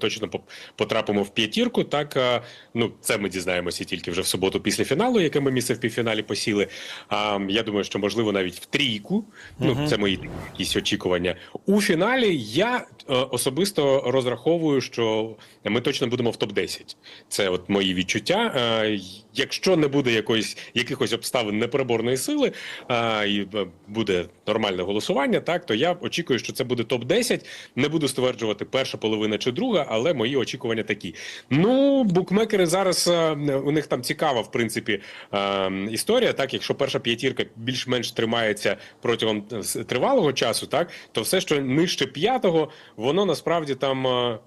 точно потрапимо в п'ятірку. Так ну це ми дізнаємося тільки вже в суботу після фіналу, яке ми місце в півфіналі посіли. А я думаю, що можливо навіть в трійку. Ну це мої якісь очікування. У фіналі я особисто розраховую, що ми точно будемо в топ 10 Це от мої відчуття. Е, Якщо не буде якоїсь якихось обставин непереборної сили, е, і е, буде нормальне голосування, так то я очікую, що це буде топ 10 Не буду стверджувати перша половина чи друга, але мої очікування такі. Ну, букмекери зараз е, у них там цікава, в принципі, е, історія. Так, якщо перша п'ятірка більш-менш тримається протягом е, тривалого часу, так то все, що нижче п'ятого, воно насправді там. е,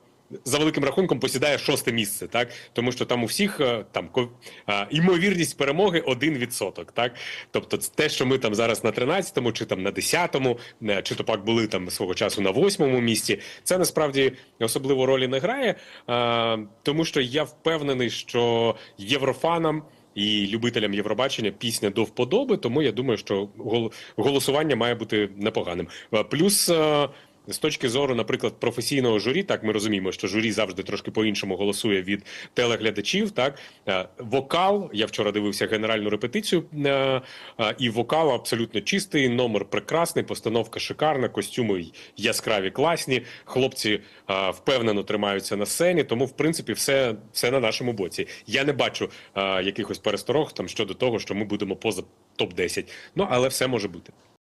За великим рахунком посідає шосте місце, так тому що там у всіх е, там а, ймовірність перемоги 1%, так тобто те, що ми там зараз на 13-му, чи там на 10-му, е, чи то пак були там свого часу на 8-му місці, це насправді особливо ролі не грає, тому що я впевнений, що єврофанам. І любителям Євробачення пісня до вподоби, тому я думаю, що голосування має бути непоганим. Е, Плюс е, з точки зору, наприклад, професійного журі, так ми розуміємо, що журі завжди трошки по-іншому голосує від телеглядачів. Так Е, вокал, я вчора дивився генеральну репетицію, е, е, і вокал абсолютно чистий, номер прекрасний, постановка шикарна, костюми яскраві, класні. Хлопці впевнено тримаються на сцені, тому в принципі все, все на нашому боці. Я не бачу якихось пересторог там щодо того, що ми будемо поза топ 10 Ну але все може бути.